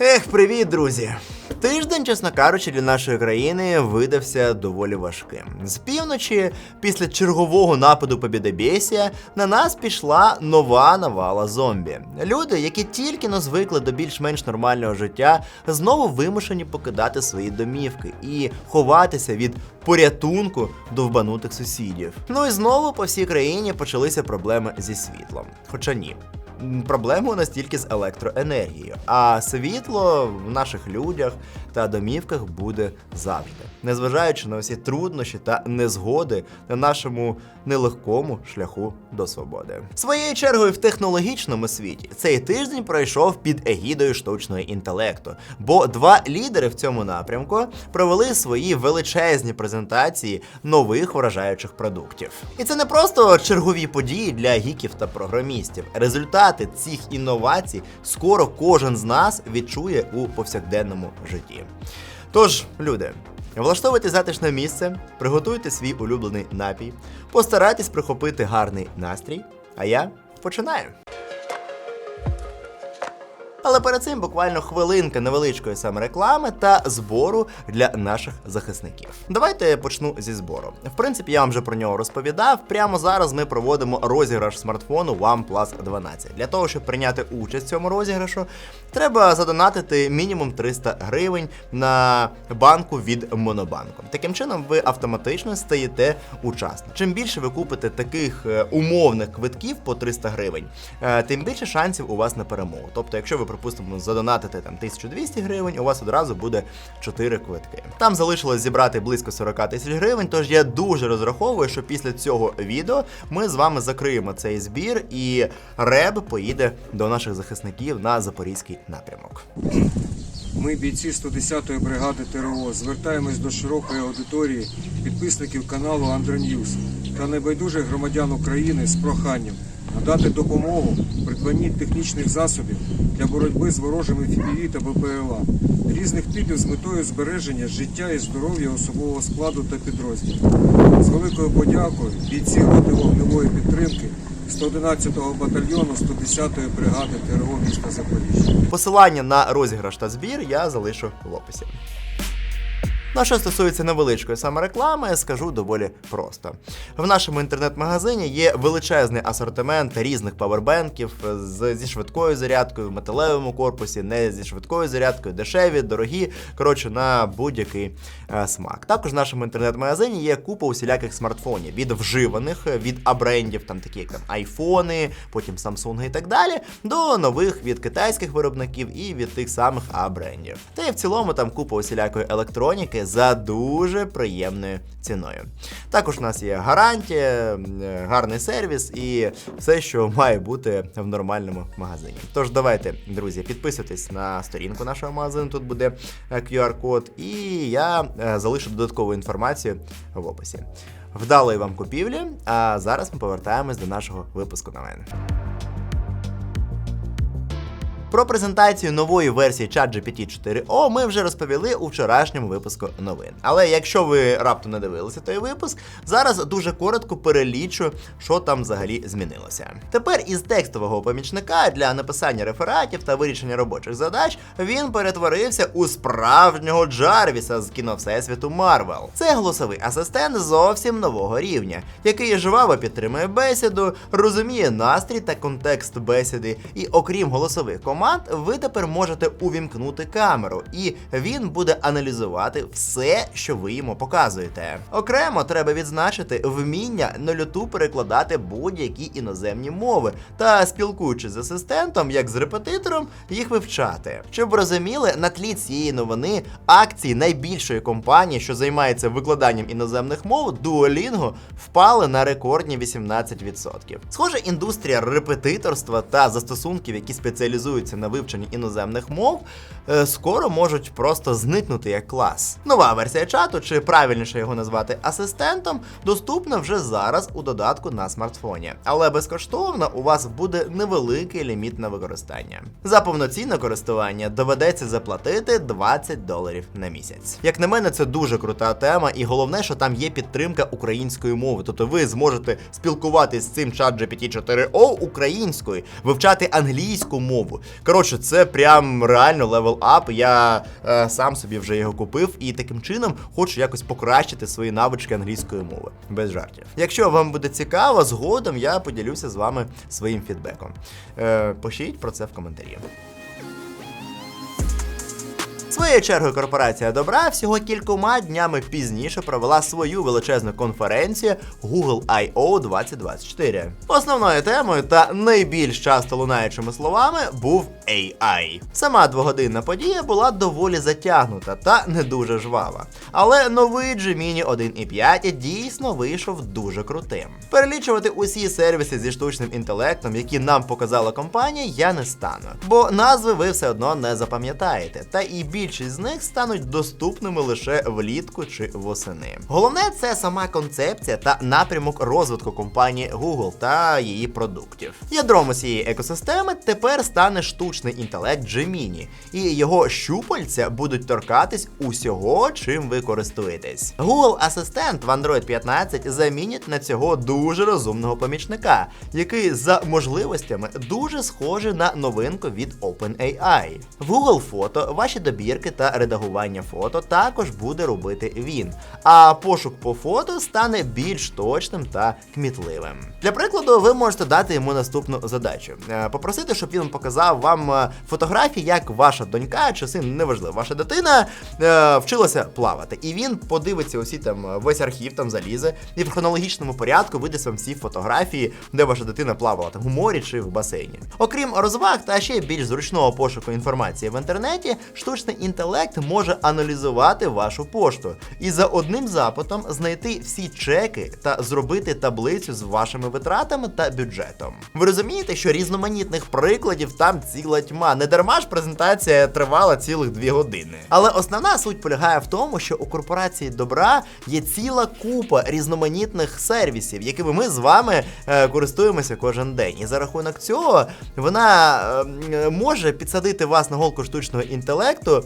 Ех, привіт, друзі! Тиждень, чесно кажучи, для нашої країни видався доволі важким. З півночі, після чергового нападу Побєдобєсія, на нас пішла нова навала зомбі. Люди, які тільки но звикли до більш-менш нормального життя, знову вимушені покидати свої домівки і ховатися від порятунку довбанутих сусідів. Ну і знову по всій країні почалися проблеми зі світлом. Хоча ні. М, Проблеми у нас тільки з електроенергією, а світло в наших людях та домівках буде завжди, незважаючи на всі труднощі та незгоди на нашому нелегкому шляху до свободи. Своєю чергою в технологічному світі цей тиждень пройшов під егідою штучного інтелекту, бо два лідери в цьому напрямку провели свої величезні презентації нових вражаючих продуктів. І це не просто чергові події для гіків та програмістів. Результати цих інновацій скоро кожен з нас відчує у повсякденному житті. Тож, люди, влаштовуйте затишне місце, приготуйте свій улюблений напій, постарайтесь прихопити гарний настрій. А я починаю. Але перед цим буквально хвилинка невеличкої саме реклами та збору для наших захисників. Давайте я почну зі збору. В принципі, я вам вже про нього розповідав. Прямо зараз ми проводимо розіграш смартфону OnePlus 12. Для того, щоб прийняти участь в цьому розіграшу, треба задонатити мінімум 300 гривень на банку від Монобанку. Таким чином, ви автоматично стаєте учасником. Чим більше ви купите таких е, умовних квитків по 300 гривень, е, тим більше шансів у вас на перемогу. Тобто, якщо ви, припустимо, задонатите там 1200 гривень, у вас одразу буде 4 квитки. Там залишилось зібрати близько 40 тисяч гривень. Тож я дуже розраховую, що після цього відео ми з вами закриємо цей збір і реб поїде до наших захисників на запорізький напрямок. Ми, бійці 110-ї бригади ТРО, звертаємось до широкої аудиторії підписників каналу Андроньюз та небайдужих громадян України з проханням надати допомогу в придбанні технічних засобів для боротьби з ворожими ФПВ та БПЛА різних типів з метою збереження життя і здоров'я особового складу та підрозділів. З великою подякою бійці роти вогневої підтримки 111-го батальйону 110-ї бригади ТРО міста Запоріжжя. Посилання на розіграш та збір я залишу в описі. Ну, а що стосується невеличкої саме реклами, скажу доволі просто. В нашому інтернет-магазині є величезний асортимент різних павербенків з, зі швидкою зарядкою в металевому корпусі, не зі швидкою зарядкою, дешеві, дорогі, коротше, на будь-який е, смак. Також в нашому інтернет-магазині є купа усіляких смартфонів від вживаних, е, від абрендів, там такі як там айфони, потім Samsung і так далі, до нових від китайських виробників і від тих самих А-брендів. Та й в цілому там купа усілякої електроніки за дуже приємною ціною. Також у нас є гарантія, е, гарний сервіс і все, що має бути в нормальному магазині. Тож давайте, друзі, підписуйтесь на сторінку нашого магазину. Тут буде е, QR-код, і я е, залишу додаткову інформацію в описі. Вдалої вам купівлі. А зараз ми повертаємось до нашого випуску новин. Про презентацію нової версії ChatGPT 4o ми вже розповіли у вчорашньому випуску новин. Але якщо ви раптом не дивилися той випуск, зараз дуже коротко перелічу, що там взагалі змінилося. Тепер із текстового помічника для написання рефератів та вирішення робочих задач він перетворився у справжнього Джарвіса з кіно Всесвіту Марвел. Це голосовий асистент зовсім нового рівня, який жваво підтримує бесіду, розуміє настрій та контекст бесіди, і окрім голосових команд, ви тепер можете увімкнути камеру, і він буде аналізувати все, що ви йому показуєте. Окремо треба відзначити вміння на люту перекладати будь-які іноземні мови та спілкуючись з асистентом, як з репетитором, їх вивчати. Щоб розуміли, на тлі цієї новини акції найбільшої компанії, що займається викладанням іноземних мов, Duolingo, впали на рекордні 18%. Схоже, індустрія репетиторства та застосунків, які спеціалізуються на вивченні іноземних мов, е, скоро можуть просто зникнути як клас. Нова версія чату, чи правильніше його назвати асистентом, доступна вже зараз у додатку на смартфоні. Але безкоштовно у вас буде невеликий ліміт на використання. За повноцінне користування доведеться заплатити 20 доларів на місяць. Як на мене, це дуже крута тема, і головне, що там є підтримка української мови. Тобто ви зможете спілкуватись з цим чат GPT 4o українською, вивчати англійську мову, Коротше, це прям реально левел ап. Я е, сам собі вже його купив і таким чином хочу якось покращити свої навички англійської мови. Без жартів. Якщо вам буде цікаво, згодом я поділюся з вами своїм фідбеком. Е, пишіть про це в коментарі. Своєю чергою корпорація добра всього кількома днями пізніше провела свою величезну конференцію Google I.O. 2024. Основною темою та найбільш часто лунаючими словами був AI. Сама двогодинна подія була доволі затягнута та не дуже жвава. Але новий Gemini 1.5 дійсно вийшов дуже крутим. Перелічувати усі сервіси зі штучним інтелектом, які нам показала компанія, я не стану, бо назви ви все одно не запам'ятаєте, та і більшість з них стануть доступними лише влітку чи восени. Головне це сама концепція та напрямок розвитку компанії Google та її продуктів. Ядром усієї екосистеми тепер стане штучний інтелект Gemini, і його щупальця будуть торкатись усього, чим ви користуєтесь. Google Асистент в Android 15 замінять на цього дуже розумного помічника, який за можливостями дуже схожий на новинку від OpenAI. В Google Фото ваші добірки та редагування фото також буде робити він. А пошук по фото стане більш точним та кмітливим. Для прикладу, ви можете дати йому наступну задачу: Е, попросити, щоб він показав вам е, фотографії, як ваша донька чи син, неважливо, ваша дитина е, вчилася плавати. І він подивиться усі там весь архів там залізе, і в хронологічному порядку видасть вам всі фотографії, де ваша дитина плавала там у морі чи в басейні. Окрім розваг та ще більш зручного пошуку інформації в інтернеті, штучний інтелект може аналізувати вашу пошту і за одним запитом знайти всі чеки та зробити таблицю з вашими витратами та бюджетом. Ви розумієте, що різноманітних прикладів там ціла тьма. Не дарма ж презентація тривала цілих дві години. Але основна суть полягає в тому, що у корпорації добра є ціла купа різноманітних сервісів, якими ми з вами е, користуємося кожен день. І за рахунок цього вона е, може підсадити вас на голку штучного інтелекту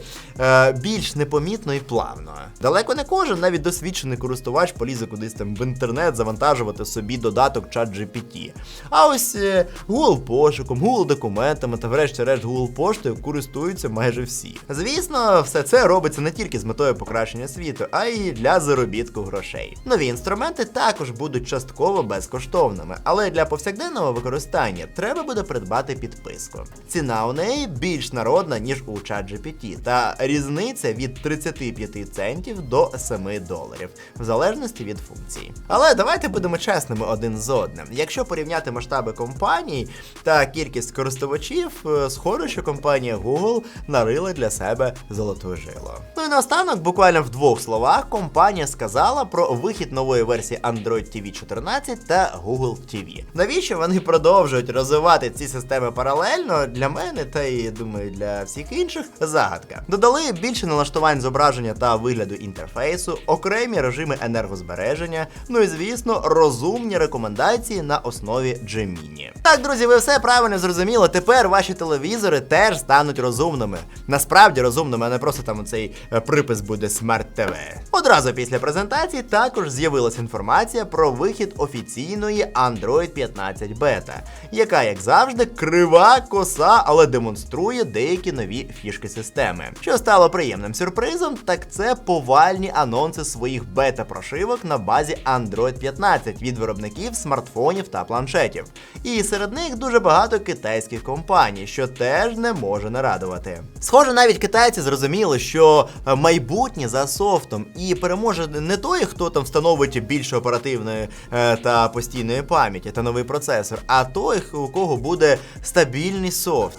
більш непомітно і плавно. Далеко не кожен, навіть досвідчений користувач полізе кудись там в інтернет завантажувати собі додаток ChatGPT. А ось е, Google пошуком, Google документами та врешті-решт Google поштою користуються майже всі. Звісно, все це робиться не тільки з метою покращення світу, а й для заробітку грошей. Нові інструменти також будуть частково безкоштовними, але для повсякденного використання треба буде придбати підписку. Ціна у неї більш народна, ніж у ChatGPT, та різниця від 35 центів до 7 доларів, в залежності від функцій. Але давайте будемо чесними один з одним. Якщо порівняти масштаби компаній та кількість користувачів, е, схоже, що компанія Google нарила для себе золоту жило. Ну і наостанок, буквально в двох словах, компанія сказала про вихід нової версії Android TV 14 та Google TV. Навіщо вони продовжують розвивати ці системи паралельно для мене та і думаю для всіх інших загадка. Додали більше налаштувань зображення та вигляду інтерфейсу, окремі режими енергозбереження, ну і звісно, розумні рекомендації на основі Gemini. Так, друзі, ви все правильно зрозуміли. Тепер ваші телевізори теж стануть розумними. Насправді розумними, а не просто там цей припис буде Smart TV. Одразу після презентації також з'явилася інформація про вихід офіційної Android 15 бета, яка, як завжди, крива, коса, але демонструє деякі нові фішки системи. Що стало приємним сюрпризом, так це повальні анонси своїх бета-прошивок на базі Android 15 від виробників смартфонів та планшетів. І серед них дуже багато китайських компаній, що теж не може не радувати. Схоже, навіть китайці зрозуміли, що майбутнє за софтом і переможе не той, хто там встановить більше оперативної е, та постійної пам'яті та новий процесор, а той, у кого буде стабільний софт.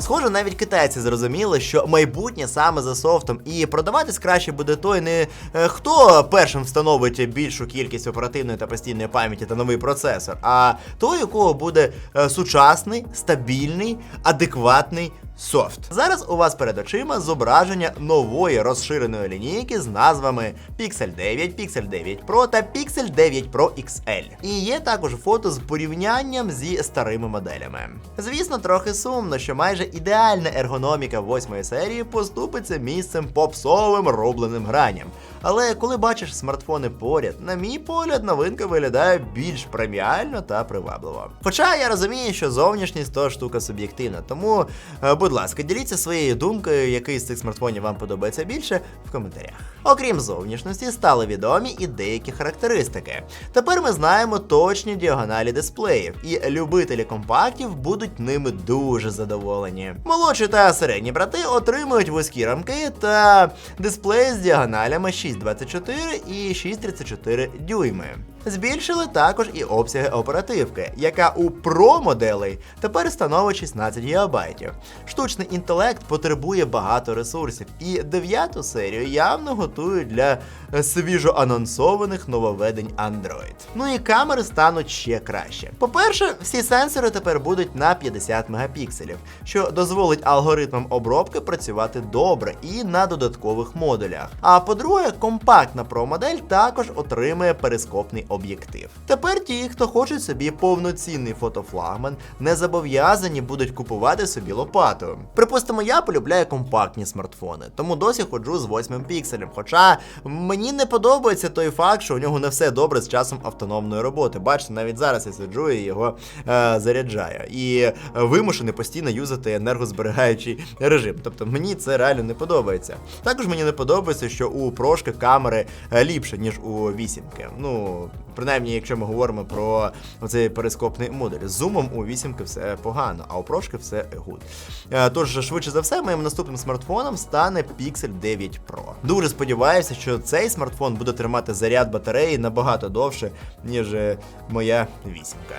Схоже, навіть китайці зрозуміли, що майбутнє саме за софтом, і продаватись краще буде той, не е, хто першим встановить більшу кількість оперативної та постійної пам'яті та новий процесор, а той, у кого буде е, сучасний, стабільний, адекватний Soft. Зараз у вас перед очима зображення нової розширеної лінійки з назвами Pixel 9, Pixel 9 Pro та Pixel 9 Pro XL. І є також фото з порівнянням зі старими моделями. Звісно, трохи сумно, що майже ідеальна ергономіка восьмої серії поступиться місцем попсовим рубленим граням. Але коли бачиш смартфони поряд, на мій погляд, новинка виглядає більш преміально та привабливо. Хоча я розумію, що зовнішність то штука суб'єктивна, тому, е, будь ласка, діліться своєю думкою, який з цих смартфонів вам подобається більше, в коментарях. Окрім зовнішності, стали відомі і деякі характеристики. Тепер ми знаємо точні діагоналі дисплеїв, і любителі компактів будуть ними дуже задоволені. Молодші та середні брати отримують вузькі рамки та дисплеї з діагоналями 6,24 і 6,34 дюйми. Збільшили також і обсяги оперативки, яка у Pro моделей тепер становить 16 ГБ. Штучний інтелект потребує багато ресурсів, і дев'яту серію явно готують для свіжо анонсованих нововведень Android. Ну і камери стануть ще краще. По-перше, всі сенсори тепер будуть на 50 мегапікселів, що дозволить алгоритмам обробки працювати добре і на додаткових модулях. А по-друге, компактна Pro модель також отримує перископний об'єктив. Тепер ті, хто хочуть собі повноцінний фотофлагман, не зобов'язані будуть купувати собі лопату. Припустимо, я полюбляю компактні смартфони, тому досі ходжу з 8 пікселем. Хоча мені не подобається той факт, що у нього не все добре з часом автономної роботи. Бачите, навіть зараз я сиджу і його е, заряджаю. І вимушений постійно юзати енергозберігаючий режим. Тобто мені це реально не подобається. Також мені не подобається, що у прошки камери е, ліпше, ніж у вісімки. Ну, принаймні, якщо ми говоримо про цей перископний модуль. З зумом у вісімки все погано, а у прошки все гуд. Е, Тож, швидше за все, моїм наступним смартфоном стане Pixel 9 Pro. Дуже сподіваюся, що цей смартфон буде тримати заряд батареї набагато довше, ніж е, моя вісімка.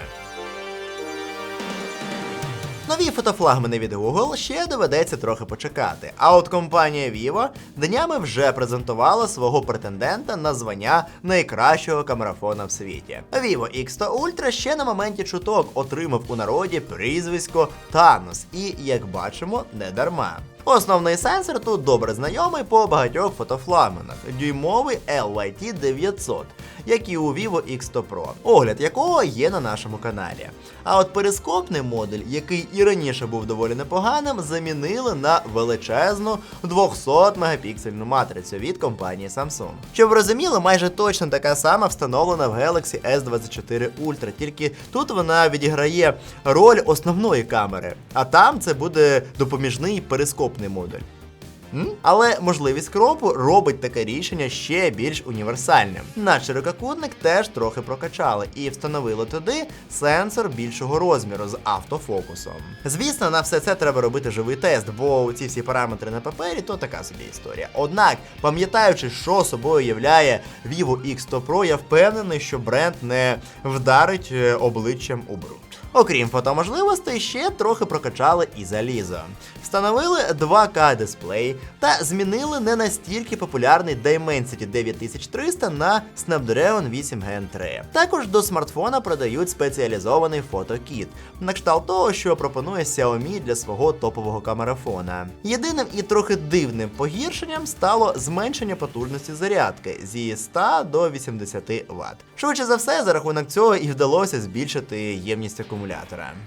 Нові фотофлагмани від Google ще доведеться трохи почекати. А от компанія Vivo днями вже презентувала свого претендента на звання найкращого камерафона в світі. Vivo X100 Ultra ще на моменті чуток отримав у народі прізвисько Thanos, і, як бачимо, не дарма. Основний сенсор тут добре знайомий по багатьох фотофлагманах дюймовий LYT 900, як і у Vivo X100 Pro, огляд якого є на нашому каналі. А от перископний модуль, який і раніше був доволі непоганим, замінили на величезну 200 мегапіксельну матрицю від компанії Samsung. Щоб розуміли, майже точно така сама встановлена в Galaxy S24 Ultra, тільки тут вона відіграє роль основної камери, а там це буде допоміжний перископний модуль. Але можливість кропу робить таке рішення ще більш універсальним. Наш ширококутник теж трохи прокачали і встановили туди сенсор більшого розміру з автофокусом. Звісно, на все це треба робити живий тест, бо ці всі параметри на папері то така собі історія. Однак, пам'ятаючи, що собою являє Vivo X100 Pro, я впевнений, що бренд не вдарить е, обличчям у бруд. Окрім фотоможливостей, ще трохи прокачали і залізо. Встановили 2К дисплей та змінили не настільки популярний Dimensity 9300 на Snapdragon 8 Gen 3. Також до смартфона продають спеціалізований фотокіт, на кшталт того, що пропонує Xiaomi для свого топового камерафона. Єдиним і трохи дивним погіршенням стало зменшення потужності зарядки зі 100 до 80 Вт. Швидше за все, за рахунок цього і вдалося збільшити ємність акумулятора.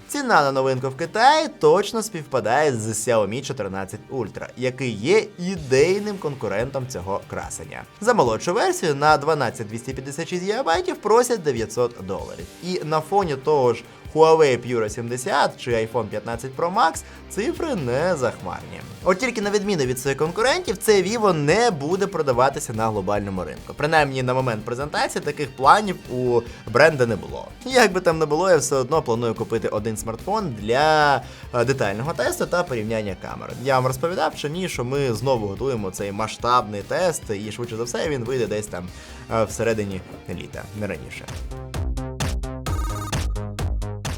Ціна на новинку в Китаї точно співпадає з Xiaomi 14 Ultra, який є ідейним конкурентом цього красення. За молодшу версію на 12256 ГБ просять 900 доларів. І на фоні того ж Huawei Pure 70 чи iPhone 15 Pro Max цифри не захмарні. От тільки на відміну від своїх конкурентів, це Vivo не буде продаватися на глобальному ринку. Принаймні на момент презентації таких планів у бренда не було. Як би там не було, я все одно планую купити один смартфон для е, детального тесту та порівняння камер. Я вам розповідав чи ні, що ми знову готуємо цей масштабний тест, і швидше за все він вийде десь там е, всередині літа, не раніше.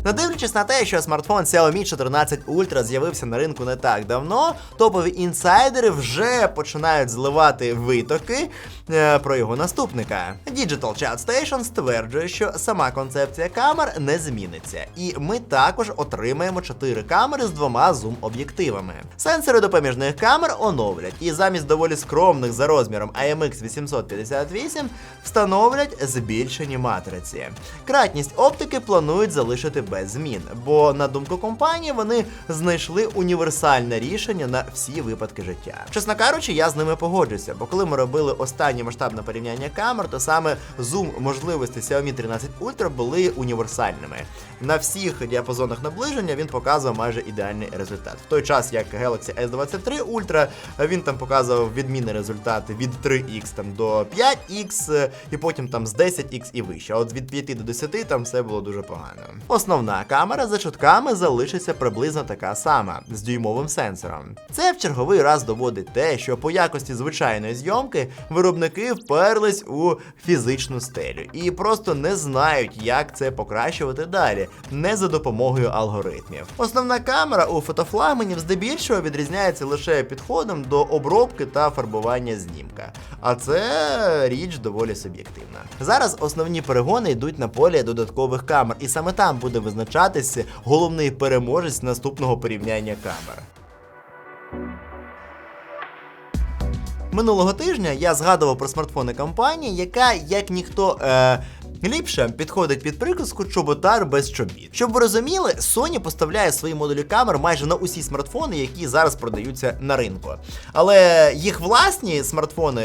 Не дивлячись на те, що смартфон Xiaomi 14 Ultra з'явився на ринку не так давно, топові інсайдери вже починають зливати витоки е, про його наступника. Digital Chat Station стверджує, що сама концепція камер не зміниться, і ми також отримаємо 4 камери з двома зум-об'єктивами. Сенсори допоміжних камер оновлять, і замість доволі скромних за розміром IMX 858 встановлять збільшені матриці. Кратність оптики планують залишити без змін, бо на думку компанії вони знайшли універсальне рішення на всі випадки життя. Чесно кажучи, я з ними погоджуся, бо коли ми робили останнє масштабне порівняння камер, то саме зум можливості Xiaomi 13 Ultra були універсальними. На всіх діапазонах наближення він показував майже ідеальний результат. В той час як Galaxy S23 Ultra він там показував відмінні результати від 3x там до 5x, е, і потім там з 10x і вище. А от від 5 до 10 там все було дуже погано. Основна камера за чутками залишиться приблизно така сама з дюймовим сенсором. Це в черговий раз доводить те, що по якості звичайної зйомки виробники вперлись у фізичну стелю і просто не знають, як це покращувати далі, не за допомогою алгоритмів. Основна камера у фотофлагманів здебільшого відрізняється лише підходом до обробки та фарбування знімка. А це річ доволі суб'єктивна. Зараз основні перегони йдуть на полі додаткових камер, і саме там буде визначатися головний переможець наступного порівняння камер. Минулого тижня я згадував про смартфони компанії, яка, як ніхто. Е, Ліпше підходить під приказку чоботар без чобіт. Щоб ви розуміли, Sony поставляє свої модулі камер майже на усі смартфони, які зараз продаються на ринку. Але їх власні смартфони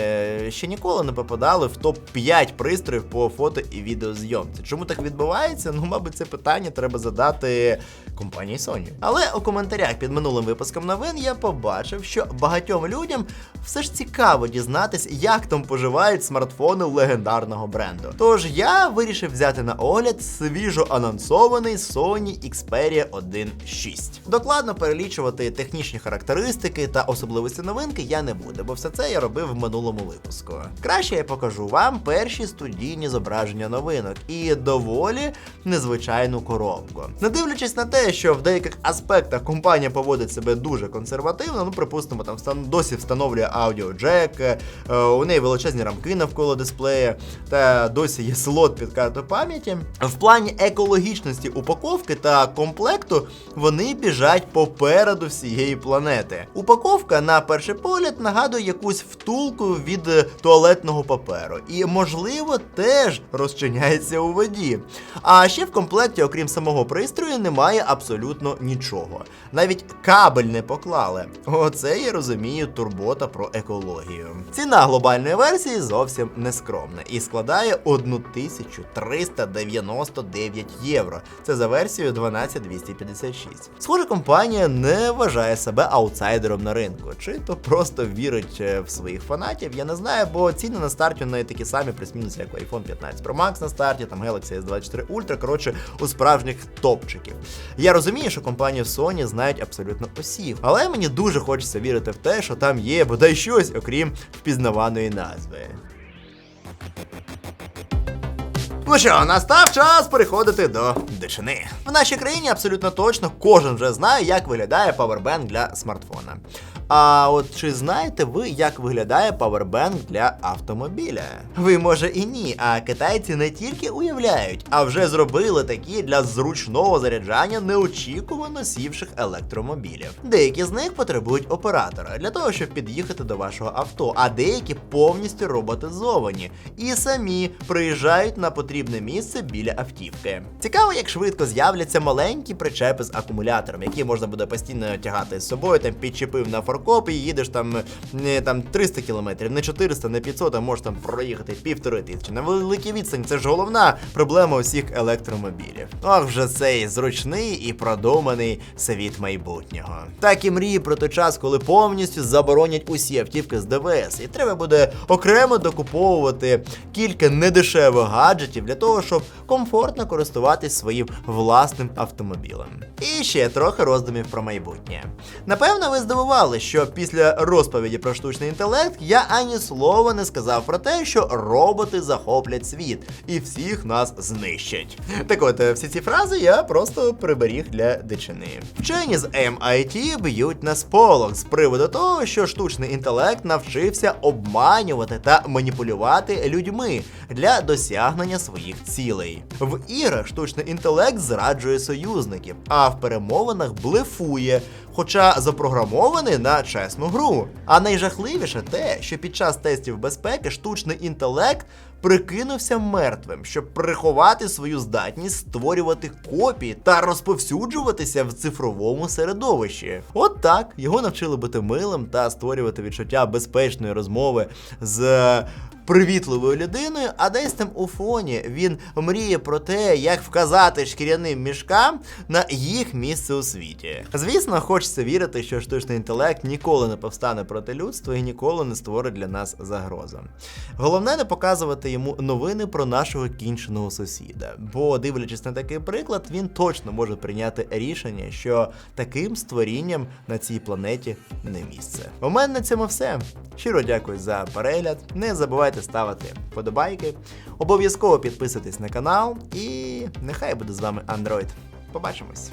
ще ніколи не попадали в топ-5 пристроїв по фото і відеозйомці. Чому так відбувається? Ну, мабуть, це питання треба задати компанії Sony. Але у коментарях під минулим випуском новин я побачив, що багатьом людям все ж цікаво дізнатись, як там поживають смартфони легендарного бренду. Тож я вирішив взяти на огляд свіжо анонсований Sony Xperia 1.6. Докладно перелічувати технічні характеристики та особливості новинки я не буду, бо все це я робив в минулому випуску. Краще я покажу вам перші студійні зображення новинок і доволі незвичайну коробку. Не дивлячись на те, що в деяких аспектах компанія поводить себе дуже консервативно, ну припустимо, там досі встановлює аудіоджек, е, у неї величезні рамки навколо дисплея, та досі є слот під карту пам'яті. В плані екологічності упаковки та комплекту вони біжать попереду всієї планети. Упаковка на перший погляд нагадує якусь втулку від туалетного паперу, і, можливо, теж розчиняється у воді. А ще в комплекті, окрім самого пристрою, немає абсолютно нічого. Навіть кабель не поклали. Оце я розумію турбота про екологію. Ціна глобальної версії зовсім не скромна і складає 1399 євро. Це за версією 12256. Схоже, компанія не вважає себе аутсайдером на ринку, чи то просто вірить е, в своїх фанатів. Я не знаю, бо ціни на старті не такі самі, плюс-мінус, як iPhone 15 Pro Max на старті, там Galaxy S24 Ultra, коротше, у справжніх топчиків. Я розумію, що компанію Sony знають абсолютно усі, але мені дуже хочеться вірити в те, що там є бодай щось, окрім впізнаваної назви. Ну що, настав час переходити до дичини. В нашій країні абсолютно точно кожен вже знає, як виглядає павербенк для смартфона. А от чи знаєте ви, як виглядає павербенк для автомобіля? Ви може і ні, а китайці не тільки уявляють, а вже зробили такі для зручного заряджання неочікувано сівших електромобілів. Деякі з них потребують оператора для того, щоб під'їхати до вашого авто, а деякі повністю роботизовані і самі приїжджають на потрібне місце біля автівки. Цікаво, як швидко з'являться маленькі причепи з акумулятором, які можна буде постійно тягати з собою, там підчепив на форкоп і їдеш там не там 300 кілометрів, не 400, не 500, а можеш там проїхати півтори тисячі. На великій відстані це ж головна проблема усіх електромобілів. Ох, вже цей зручний і продуманий світ майбутнього. Так і мрії про той час, коли повністю заборонять усі автівки з ДВС, і треба буде окремо докуповувати кілька недешевих гаджетів для того, щоб комфортно користуватись своїм власним автомобілем. І ще трохи роздумів про майбутнє. Напевно, ви здивували, що після розповіді про штучний інтелект я ані слова не сказав про те, що роботи захоплять світ і всіх нас знищать. Так от, е, всі ці фрази я просто приберіг для дичини. Вчені з MIT б'ють на сполох з приводу того, що штучний інтелект навчився обманювати та маніпулювати людьми для досягнення своїх цілей. В іграх штучний інтелект зраджує союзників, а в перемовинах блефує, хоча запрограмований на чесну гру. А найжахливіше те, що під час тестів безпеки штучний інтелект прикинувся мертвим, щоб приховати свою здатність створювати копії та розповсюджуватися в цифровому середовищі. От так його навчили бути милим та створювати відчуття безпечної розмови з. Привітливою людиною, а десь там у фоні він мріє про те, як вказати шкіряним мішкам на їх місце у світі. Звісно, хочеться вірити, що штучний інтелект ніколи не повстане проти людства і ніколи не створить для нас загрозу. Головне не показувати йому новини про нашого кінченого сусіда, бо, дивлячись на такий приклад, він точно може прийняти рішення, що таким створінням на цій планеті не місце. У мене на цьому все. Щиро дякую за перегляд. Не забувайте ставити вподобайки, обов'язково підписуйтесь на канал і нехай буде з вами Android. Побачимось!